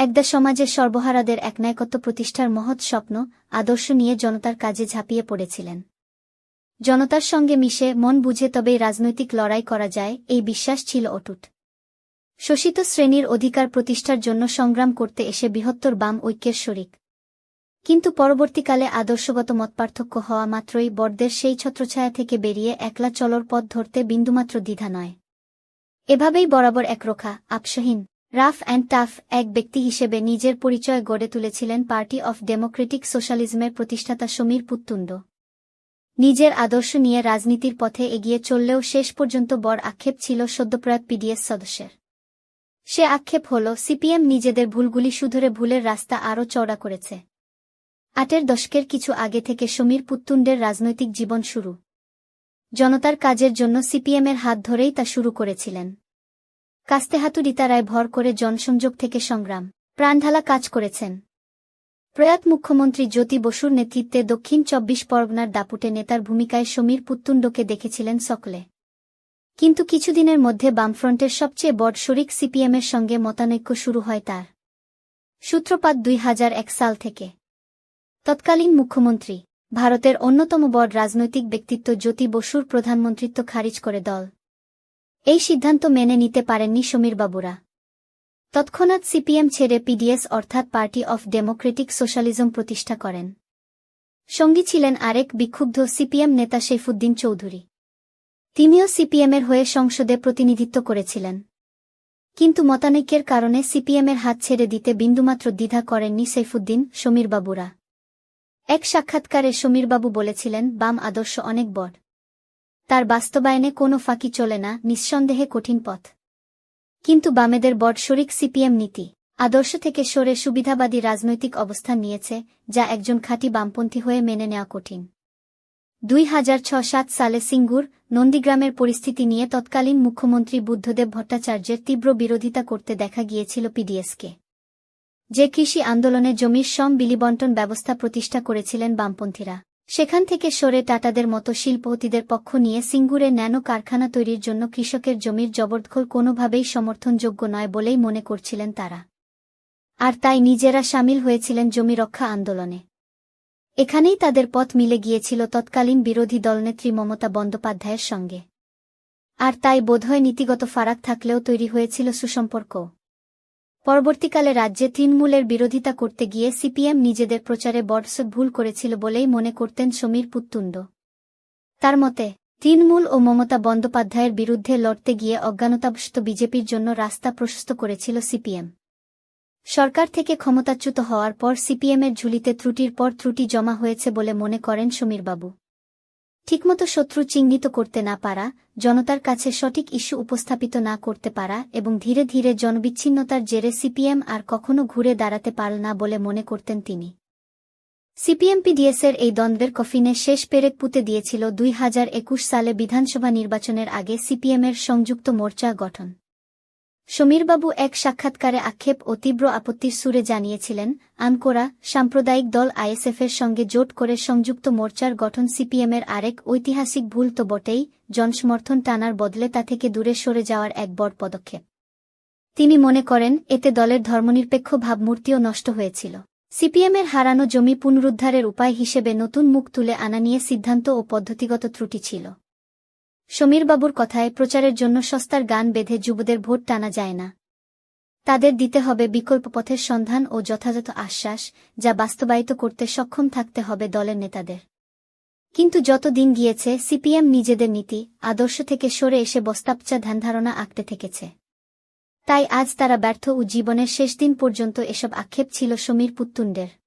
একদা সমাজের সর্বহারাদের একনায়কত্ব প্রতিষ্ঠার মহৎ স্বপ্ন আদর্শ নিয়ে জনতার কাজে ঝাঁপিয়ে পড়েছিলেন। জনতার সঙ্গে মিশে মন বুঝে তবেই রাজনৈতিক লড়াই করা যায়, এই বিশ্বাস ছিল অটুট। শোষিত শ্রেণির অধিকার প্রতিষ্ঠার জন্য সংগ্রাম করতে এসে বৃহত্তর বাম ঐক্যের শরিক। কিন্তু পরবর্তীকালে আদর্শগত মতপার্থক্য হওয়া মাত্রই বড়দের সেই ছত্রছায়া থেকে বেরিয়ে একলা চলর পথ ধরতে বিন্দুমাত্র দ্বিধা নয়। এভাবেই বরাবর একরোখা আপসহীন রাফ অ্যান্ড টাফ এক ব্যক্তি হিসেবে নিজের পরিচয় গড়ে তুলেছিলেন পার্টি অফ ডেমোক্রেটিক সোশ্যালিজমের প্রতিষ্ঠাতা সমীর পুত্তুণ্ড নিজের আদর্শ নিয়ে রাজনীতির পথে এগিয়ে চললেও শেষ পর্যন্ত বড় আক্ষেপ ছিল সদ্যপ্রয়াত পিডিএস সদস্যের। সে আক্ষেপ হল, সিপিএম নিজেদের ভুলগুলি শুধরে ভুলের রাস্তা আরও চওড়া করেছে। আটের দশকের কিছু আগে থেকে সমীর পুত্তুণ্ডের রাজনৈতিক জীবন শুরু। জনতার কাজের জন্য সিপিএমের হাত ধরেই তা শুরু করেছিলেন। কাস্তেহাতুরিতারায় ভর করে জনসংযোগ থেকে সংগ্রাম। প্রাণঢালা কাজ করেছেন। প্রয়াত মুখ্যমন্ত্রী জ্যোতি বসুর নেতৃত্বে দক্ষিণ চব্বিশ পরগনার দাপুটে নেতার ভূমিকায় সমীর পুত্তুণ্ডকে দেখেছিলেন সকলে। কিন্তু কিছুদিনের মধ্যে বামফ্রন্টের সবচেয়ে বড় শরিক সিপিএমের সঙ্গে মতানৈক্য শুরু হয় তার। সূত্রপাত দুই হাজার এক সাল থেকে। তৎকালীন মুখ্যমন্ত্রী, ভারতের অন্যতম বড় রাজনৈতিক ব্যক্তিত্ব জ্যোতি বসুর প্রধানমন্ত্রিত্ব খারিজ করে দল। এই সিদ্ধান্ত মেনে নিতে পারেননি সমীরবাবুরা তৎক্ষণাৎ সিপিএম ছেড়ে পিডিএস অর্থাৎ পার্টি অফ ডেমোক্রেটিক সোশ্যালিজম প্রতিষ্ঠা করেন। সঙ্গী ছিলেন আরেক বিক্ষুব্ধ সিপিএম নেতা শেফুদ্দিন চৌধুরী। তিনিও সিপিএমের হয়ে সংসদে প্রতিনিধিত্ব করেছিলেন। কিন্তু মতানৈক্যের কারণে সিপিএমের হাত ছেড়ে দিতে বিন্দুমাত্র দ্বিধা করেননি সৈফুদ্দিন সমীরবাবুরা এক সাক্ষাৎকারে সমীরবাবু বলেছিলেন, বাম আদর্শ অনেক বড়। তার বাস্তবায়নে কোনো ফাঁকি চলে না, নিঃসন্দেহে কঠিন পথ। কিন্তু বামেদের বড় শরিক সিপিএম নীতি, আদর্শ থেকে সরে সুবিধাবাদী রাজনৈতিক অবস্থান নিয়েছে, যা একজন খাঁটি বামপন্থী হয়ে মেনে নেওয়া কঠিন। দুই সালে সিঙ্গুর, নন্দীগ্রামের পরিস্থিতি নিয়ে তৎকালীন মুখ্যমন্ত্রী বুদ্ধদেব ভট্টাচার্যের তীব্র বিরোধিতা করতে দেখা গিয়েছিল পিডিএসকে। যে কৃষি আন্দোলনে জমির সম বিলিবন্টন ব্যবস্থা প্রতিষ্ঠা করেছিলেন বামপন্থীরা। সেখান থেকে সরে টাটাদের মতো শিল্পপতিদের পক্ষ নিয়ে সিঙ্গুরে ন্যানো কারখানা তৈরির জন্য কৃষকের জমির জবরদখল কোনোভাবেই সমর্থনযোগ্য নয় বলেই মনে করছিলেন তারা। আর তাই নিজেরা সামিল হয়েছিলেন জমি রক্ষা আন্দোলনে। এখানেই তাদের পথ মিলে গিয়েছিল তৎকালীন বিরোধী দলনেত্রী মমতা বন্দ্যোপাধ্যায়ের সঙ্গে। আর তাই বোধহয় নীতিগত ফারাক থাকলেও তৈরি হয়েছিল সুসম্পর্ক। পরবর্তীকালে রাজ্যে তৃণমূলের বিরোধিতা করতে গিয়ে সিপিএম নিজেদের প্রচারে বডস ভুল করেছিল বলেই মনে করতেন সমীর পুত্তুণ্ড তার মতে, তৃণমূল ও মমতা বন্দ্যোপাধ্যায়ের বিরুদ্ধে লড়তে গিয়ে অজ্ঞানতাবশত বিজেপির জন্য রাস্তা প্রশস্ত করেছিল সিপিএম। সরকার থেকে ক্ষমতাচ্যুত হওয়ার পর সিপিএমের ঝুলিতে ত্রুটির পর ত্রুটি জমা হয়েছে বলে মনে করেন সমীরবাবু। ঠিকমতো শত্রু চিহ্নিত করতে না পারা, জনতার কাছে সঠিক ইস্যু উপস্থাপিত না করতে পারা এবং ধীরে ধীরে জনবিচ্ছিন্নতার জেরে সিপিএম আর কখনো ঘুরে দাঁড়াতে পারল না বলে মনে করতেন তিনি। সিপিএমপিডিএসের এই দ্বন্দ্বের কফিনে শেষ পেরেক পুঁতে দিয়েছিল দুই হাজার একুশ সালে বিধানসভা নির্বাচনের আগে সিপিএমের সংযুক্ত মোর্চা গঠন। সমীরবাবু এক সাক্ষাৎকারে আক্ষেপ ও তীব্র আপত্তির সুরে জানিয়েছিলেন, আনকোরা, সাম্প্রদায়িক দল আইএসএফের সঙ্গে জোট করে সংযুক্ত মোর্চার গঠন সিপিএমের আরেক ঐতিহাসিক ভুল তো বটেই, জনসমর্থন টানার বদলে তা থেকে দূরে সরে যাওয়ার এক বড় পদক্ষেপ। তিনি মনে করেন, এতে দলের ধর্মনিরপেক্ষ ভাবমূর্তিও নষ্ট হয়েছিল। সিপিএমের হারানো জমি পুনরুদ্ধারের উপায় হিসেবে নতুন মুখ তুলে আনা নিয়ে সিদ্ধান্ত ও পদ্ধতিগত ত্রুটি ছিল। সমীরবাবুর কথায় প্রচারের জন্য সস্তার গান বেঁধে যুবদের ভোট টানা যায় না। তাদের দিতে হবে বিকল্প পথের সন্ধান ও যথাযথ আশ্বাস, যা বাস্তবায়িত করতে সক্ষম থাকতে হবে দলের নেতাদের। কিন্তু যত দিন গিয়েছে, সিপিএম নিজেদের নীতি, আদর্শ থেকে সরে এসে বস্তাপচা ধ্যানধারণা আঁকতে থেকেছে। তাই আজ তারা ব্যর্থ ও জীবনের শেষ দিন পর্যন্ত এসব আক্ষেপ ছিল সমীর পুত্তুণ্ডের